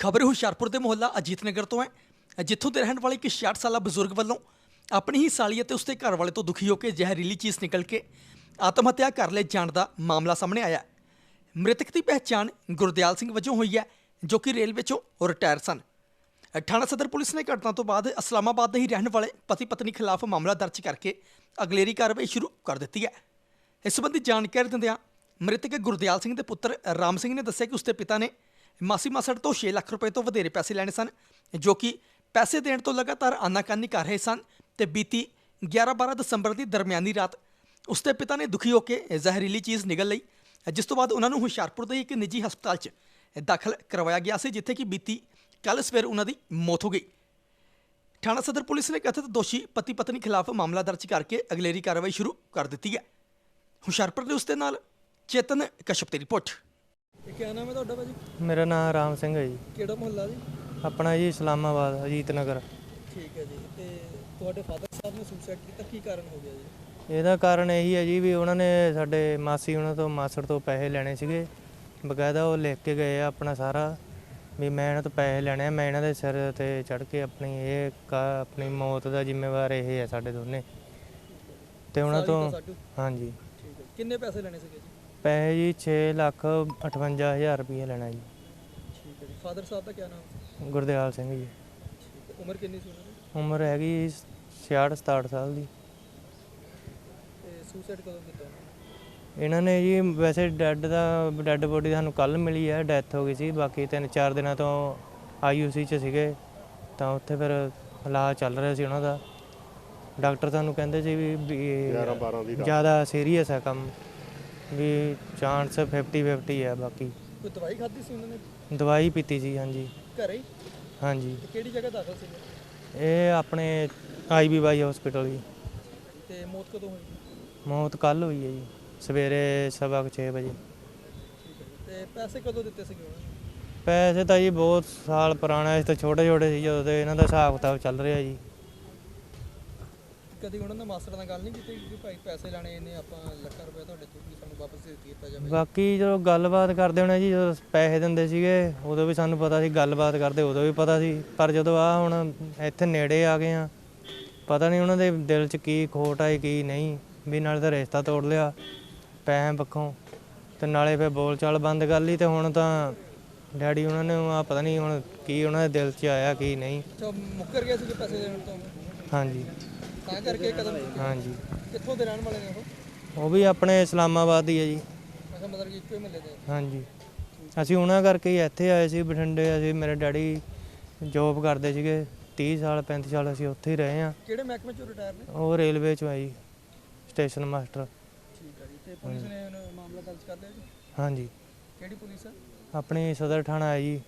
ਖਬਰ ਹੁਸ਼ਿਆਰਪੁਰ ਦੇ ਮੁਹੱਲਾ ਅਜੀਤ ਨਗਰ ਤੋਂ ਹੈ। ਜਿੱਥੋਂ ਦੇ ਰਹਿਣ ਵਾਲੇ ਇੱਕ 66 ਸਾਲਾ ਬਜ਼ੁਰਗ ਵੱਲੋਂ ਆਪਣੀ ਹੀ ਸਾਲੀ ਅਤੇ ਉਸਦੇ ਘਰ ਵਾਲੇ ਤੋਂ ਦੁਖੀ ਹੋ ਕੇ ਜ਼ਹਿਰੀਲੀ ਚੀਜ਼ ਨਿਕਲ ਕੇ ਆਤਮ ਹੱਤਿਆ ਕਰ ਲਏ ਜਾਣ ਦਾ ਮਾਮਲਾ ਸਾਹਮਣੇ ਆਇਆ। ਮ੍ਰਿਤਕ ਦੀ ਪਹਿਚਾਣ ਗੁਰਦਿਆਲ ਸਿੰਘ ਵਜੋਂ ਹੋਈ ਹੈ, ਜੋ ਕਿ ਰੇਲਵੇ ਚੋਂ ਰਿਟਾਇਰ ਸਨ। ਠਾਣਾ ਸਦਰ ਪੁਲਿਸ ਨੇ ਘਟਨਾ ਤੋਂ ਬਾਅਦ ਇਸਲਾਮਾਬਾਦ ਦੇ ਹੀ ਰਹਿਣ ਵਾਲੇ ਪਤੀ ਪਤਨੀ ਖਿਲਾਫ ਮਾਮਲਾ ਦਰਜ ਕਰਕੇ ਅਗਲੇਰੀ ਕਾਰਵਾਈ ਸ਼ੁਰੂ ਕਰ ਦਿੱਤੀ ਹੈ। ਇਸ ਸੰਬੰਧੀ ਜਾਣਕਾਰੀ ਦਿੰਦਿਆਂ ਮ੍ਰਿਤਕ ਗੁਰਦਿਆਲ ਸਿੰਘ ਦੇ ਪੁੱਤਰ ਰਾਮ ਸਿੰਘ ਨੇ ਦੱਸਿਆ ਕਿ ਉਸਦੇ ਪਿਤਾ ਨੇ ਮਾਸੀ ਮਾਸੜ ਤੋਂ 6 ਲੱਖ ਰੁਪਏ ਤੋਂ ਵਧੇਰੇ ਪੈਸੇ ਲੈਣੇ ਸਨ, ਜੋ ਕਿ ਪੈਸੇ ਦੇਣ ਤੋਂ ਲਗਾਤਾਰ ਆਨਾਕਾਨੀ ਕਰ ਰਹੇ ਸਨ ਤੇ ਬੀਤੀ 11-12 ਦਸੰਬਰ ਦੀ ਦਰਮਿਆਨੀ ਰਾਤ ਉਸਦੇ ਪਿਤਾ ਨੇ ਦੁਖੀ ਹੋ ਕੇ ਜ਼ਹਿਰੀਲੀ ਚੀਜ਼ ਨਿਗਲ ਲਈ, ਜਿਸ ਤੋਂ ਬਾਅਦ ਉਹਨਾਂ ਨੂੰ ਹੁਸ਼ਿਆਰਪੁਰ ਦੇ ਇੱਕ ਨਿੱਜੀ ਹਸਪਤਾਲ 'ਚ ਦਾਖਲ ਕਰਵਾਇਆ ਗਿਆ ਸੀ, ਜਿੱਥੇ ਕਿ ਬੀਤੀ ਕੱਲ ਸਵੇਰ ਉਹਨਾਂ ਦੀ ਮੌਤ ਹੋ ਗਈ। ਥਾਣਾ ਸਦਰ ਪੁਲਿਸ ਨੇ ਕਥਿਤ ਦੋਸ਼ੀ ਪਤੀ ਪਤਨੀ ਖਿਲਾਫ ਮਾਮਲਾ ਦਰਜ ਕਰਕੇ ਅਗਲੇਰੀ ਕਾਰਵਾਈ ਸ਼ੁਰੂ ਕਰ ਦਿੱਤੀ ਹੈ। ਹੁਸ਼ਿਆਰਪੁਰ ਦੇ ਉਸ ਦੇ ਨਾਲ ਚੇਤਨ ਕਸ਼ਪ ਦੀ ਰਿਪੋਰਟ। ਕੀ ਨਾਮ ਹੈ ਤੁਹਾਡਾ ਭਾਜੀ? ਮੇਰਾ ਨਾਮ ਰਾਮ ਸਿੰਘ ਹੈ ਜੀ। ਕਿਹੜਾ ਮੁਹੱਲਾ ਜੀ? ਆਪਣਾ ਜੀ ਇਸਲਾਮਾਬਾਦ ਅਜੀਤ ਨਗਰ ਠੀਕ ਹੈ ਜੀ ਤੇ ਤੁਹਾਡੇ ਫਾਦਰ ਸਾਹਿਬ ਨੇ ਸੁਸਾਈਡ ਕੀਤਾ ਕੀ ਕਾਰਨ ਹੋ ਗਿਆ ਜੀ? ਇਹਦਾ ਕਾਰਨ ਇਹੀ ਹੈ ਜੀ ਵੀ ਉਹਨਾਂ ਨੇ ਸਾਡੇ ਮਾਸੀ ਉਹਨਾਂ ਤੋਂ ਮਾਸੜ ਤੋਂ ਪੈਸੇ ਲੈਣੇ ਸੀਗੇ। ਬਕਾਇਦਾ ਉਹ ਲਿਖ ਕੇ ਗਏ ਆ ਆਪਣਾ ਸਾਰਾ ਵੀ ਮੈਂ ਇਹਨਾਂ ਤੋਂ ਪੈਸੇ ਲੈਣੇ ਆ ਮੈਂ ਇਹਨਾਂ ਦੇ ਸਿਰ ਤੇ ਚੜ ਕੇ ਆਪਣੀ ਇਹ ਆਪਣੀ ਮੌਤ ਦਾ ਜ਼ਿੰਮੇਵਾਰ ਇਹ ਹੈ ਸਾਡੇ ਦੋਨੇ। ਤੇ ਉਹਨਾਂ ਤੋਂ ਹਾਂਜੀ। ਠੀਕ ਹੈ ਕਿੰਨੇ ਪੈਸੇ ਲੈਣੇ ਸੀਗੇ ਜੀ? ਪੈਸੇ ਜੀ 6 ਲੱਖ 58000 ਰੁਪਏ ਲੈਣਾ ਜੀ। ਠੀਕ ਹੈ ਜੀ। ਫਾਦਰ ਸਾਹਿਬ ਦਾ ਕੀ ਨਾਮ ਸੀ? ਗੁਰਦਿਆਲ ਸਿੰਘ ਜੀ। ਠੀਕ ਹੈ। ਉਮਰ ਕਿੰਨੀ ਸੀ ਉਹਨਾਂ ਦੀ? ਉਮਰ ਹੈਗੀ 66 67 ਸਾਲ ਦੀ। ਤੇ ਸੁਸਾਈਡ ਕਦੋਂ ਕੀਤਾ ਉਹਨਾਂ ਨੇ? ਇਹਨਾਂ ਨੇ ਜੀ ਵੈਸੇ ਡੈੱਡ ਦਾ ਡੈੱਡ ਬੋਡੀ ਸਾਨੂੰ ਕੱਲ ਮਿਲੀ ਹੈ ਡੈਥ ਹੋ ਗਈ ਸੀ। ਬਾਕੀ ਤਿੰਨ ਚਾਰ ਦਿਨਾਂ ਤੋਂ ਆਈਯੂਸੀ ਚ ਸੀਗੇ। ਤਾਂ ਉੱਥੇ ਫਿਰ ਇਲਾਜ ਚੱਲ ਰਿਹਾ ਸੀ ਉਹਨਾਂ ਦਾ। ਡਾਕਟਰ ਸਾਨੂੰ ਕਹਿੰਦੇ ਸੀ ਵੀ ਵੀ ਜ਼ਿਆਦਾ ਸੀਰੀਅਸ ਹੈ ਕੰਮ। ਵੀ ਚਾਂਸ 50 50 ਹੈ ਬਾਕੀ। ਕੋਈ ਦਵਾਈ ਖਾਧੀ ਸੀ ਉਹਨਾਂ ਨੇ? ਦਵਾਈ ਪੀਤੀ ਸੀ ਹਾਂਜੀ। ਘਰੇ ਹੀ? ਹਾਂਜੀ। ਤੇ ਕਿਹੜੀ ਜਗ੍ਹਾ ਦਾਖਲ ਸੀ ਇਹ ਆਪਣੇ ਆਈਬੀਵਾਈ ਹਸਪੀਟਲ ਜੀ। ਤੇ ਮੌਤ ਕਦੋਂ ਹੋਈ? ਮੌਤ ਕੱਲ ਹੋਈ ਹੈ ਜੀ ਸਵੇਰੇ ਸਵਾ ਕੁ ਛੇ ਵਜੇ। ਜੀ। ਤੇ ਪੈਸੇ ਕਦੋਂ ਦਿੱਤੇ ਸੀਗੇ ਉਹਨਾਂ ਨੇ? ਪੈਸੇ ਤਾਂ ਜੀ ਬਹੁਤ ਸਾਲ ਪੁਰਾਣਾ ਇਸ ਤੋਂ ਛੋਟੇ ਛੋਟੇ ਸੀ ਜਦੋਂ ਤੇ ਇਹਨਾਂ ਦਾ ਹਿਸਾਬ ਕਿਤਾਬ ਚੱਲ ਰਿਹਾ ਜੀ। ਕਦੀ ਉਹਨਾਂ ਨੇ ਮਾਸਟਰ ਨਾਲ ਗੱਲ ਨਹੀਂ ਕੀਤੀ ਕਿ ਭਾਈ ਪੈਸੇ ਲੈਣੇ ਨੇ ਆਪਾਂ ਲੱਖਾਂ ਰੁਪਏ ਤੁਹਾਡੇ ਤੋਂ ਵੀ ਸਾਨੂੰ ਵਾਪਸ ਦੇ ਦਿੱਤਾ ਜਾਵੇ। ਬਾਕੀ ਜਦੋਂ ਗੱਲਬਾਤ ਕਰਦੇ ਹੋਣੇ ਜੀ ਜਦੋਂ ਪੈਸੇ ਦਿੰਦੇ ਸੀਗੇ ਉਦੋਂ ਵੀ ਸਾਨੂੰ ਪਤਾ ਸੀ ਗੱਲਬਾਤ ਕਰਦੇ ਉਦੋਂ ਵੀ ਪਤਾ ਸੀ। ਪਰ ਜਦੋਂ ਆ ਹੁਣ ਇੱਥੇ ਨੇੜੇ ਆ ਗਏ ਆ ਪਤਾ ਨਹੀਂ ਉਹਨਾਂ ਦੇ ਦਿਲ 'ਚ ਕੀ ਖੋਟ ਆਈ ਕੀ ਨਹੀਂ। ਵੀ ਨਾਲੇ ਤਾਂ ਰਿਸ਼ਤਾ ਤੋੜ ਲਿਆ ਪੈਸੇ ਪੱਖੋਂ। ਤੇ ਨਾਲੇ ਫਿਰ ਬੋਲ ਚਾਲ ਬੰਦ ਕਰ ਲਈ ਤੇ ਹੁਣ ਤਾਂ ਡੈਡੀ ਉਹਨਾਂ ਨੇ ਆ ਪਤਾ ਨਹੀਂ ਹੁਣ ਕੀ ਉਹਨਾਂ ਦੇ ਦਿਲ 'ਚ ਆਇਆ ਕੀ ਨਹੀਂ। ਮੁੱਕਰ ਗਿਆ ਸੀ ਕਿ ਪੈਸੇ ਦੇਣ ਤੋਂ? ਹਾਂਜੀ। ਤਾਂ ਕਰਕੇ ਇਹ ਕਦਮ ਚੁੱਕਿਆ। ਹਾਂਜੀ। ਕਿੱਥੋਂ ਦੇ ਰਹਿਣ ਵਾਲੇ ਨੇ ਉਹ? ਉਹ ਵੀ ਆਪਣੇ ਇਸਲਾਮਾਬਾਦ ਹੀ ਹੈ ਜੀ। ਅੱਛਾ ਮਤਲਬ ਕਿ ਇੱਕੋ ਹੀ ਮਹੱਲੇ ਦੇ। ਹਾਂਜੀ। ਅਸੀਂ ਉਹਨਾਂ ਕਰਕੇ ਹੀ ਇੱਥੇ ਆਏ ਸੀ ਬਠਿੰਡੇ। ਅਸੀਂ ਮੇਰੇ ਡੈਡੀ ਜੋਬ ਕਰਦੇ ਸੀਗੇ। 30 ਸਾਲ 35 ਸਾਲ ਅਸੀਂ ਉੱਥੇ ਹੀ ਰਹੇ ਆ ਕਿਹੜੇ ਮਹਿਕਮੇ ਚੋਂ ਰਿਟਾਇਰ ਨੇ? ਉਹ ਰੇਲਵੇ ਚ ਆਈ ਸਟੇਸ਼ਨ ਮਾਸਟਰ। ਠੀਕ ਹੈ ਜੀ। ਤੇ ਪੁਲਿਸ ਨੇ ਉਹਨੂੰ ਮਾਮਲਾ ਦਰਜ ਕਰ ਲਿਆ ਜੀ? ਹਾਂਜੀ। ਕਿਹੜੀ ਪੁਲਿਸ ਹੈ ਆਪਣੀ ਸਦਰ ਥਾਣਾ ਹੈ ਜੀ।